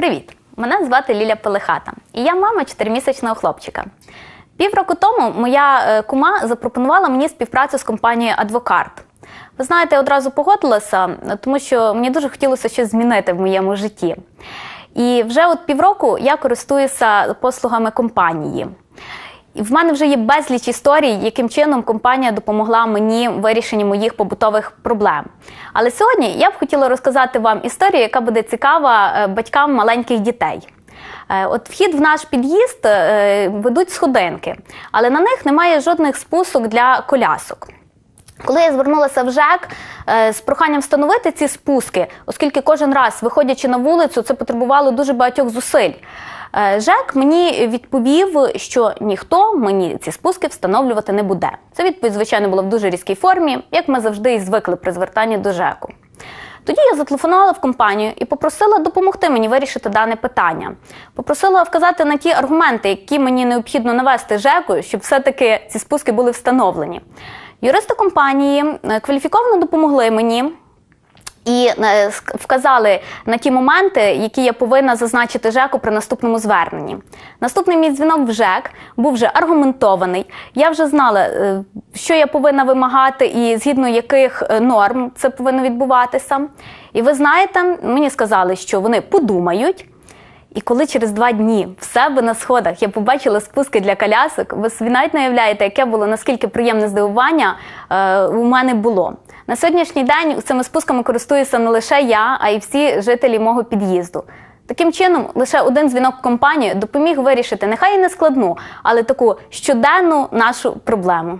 Привіт! Мене звати Ліля Пелехата, і я мама чотиримісячного хлопчика. Півроку тому моя е, кума запропонувала мені співпрацю з компанією Адвокарт. Ви знаєте, я одразу погодилася, тому що мені дуже хотілося щось змінити в моєму житті. І вже от півроку я користуюся послугами компанії. І в мене вже є безліч історій, яким чином компанія допомогла мені в вирішенні моїх побутових проблем. Але сьогодні я б хотіла розказати вам історію, яка буде цікава е, батькам маленьких дітей. Е, От вхід в наш під'їзд е, ведуть сходинки, але на них немає жодних спусок для колясок. Коли я звернулася в ЖЕК з проханням встановити ці спуски, оскільки кожен раз, виходячи на вулицю, це потребувало дуже багатьох зусиль. Е, ЖЕК мені відповів, що ніхто мені ці спуски встановлювати не буде. Це відповідь, звичайно, була в дуже різкій формі, як ми завжди і звикли при звертанні до ЖЕКу. Тоді я зателефонувала в компанію і попросила допомогти мені вирішити дане питання. Попросила вказати на ті аргументи, які мені необхідно навести ЖЕКу, щоб все-таки ці спуски були встановлені. Юристи компанії е, кваліфіковано допомогли мені. І е, вказали на ті моменти, які я повинна зазначити ЖЕКу при наступному зверненні. Наступний мій дзвінок в ЖЕК був вже аргументований. Я вже знала, е, що я повинна вимагати і згідно яких е, норм це повинно відбуватися. І ви знаєте, мені сказали, що вони подумають. І коли через два дні в себе на сходах я побачила спуски для колясок, ви собі навіть не уявляєте, яке було наскільки приємне здивування е, у мене було. На сьогоднішній день цими спусками користуюся не лише я, а й всі жителі мого під'їзду. Таким чином, лише один дзвінок компанії допоміг вирішити нехай і не складну, але таку щоденну нашу проблему.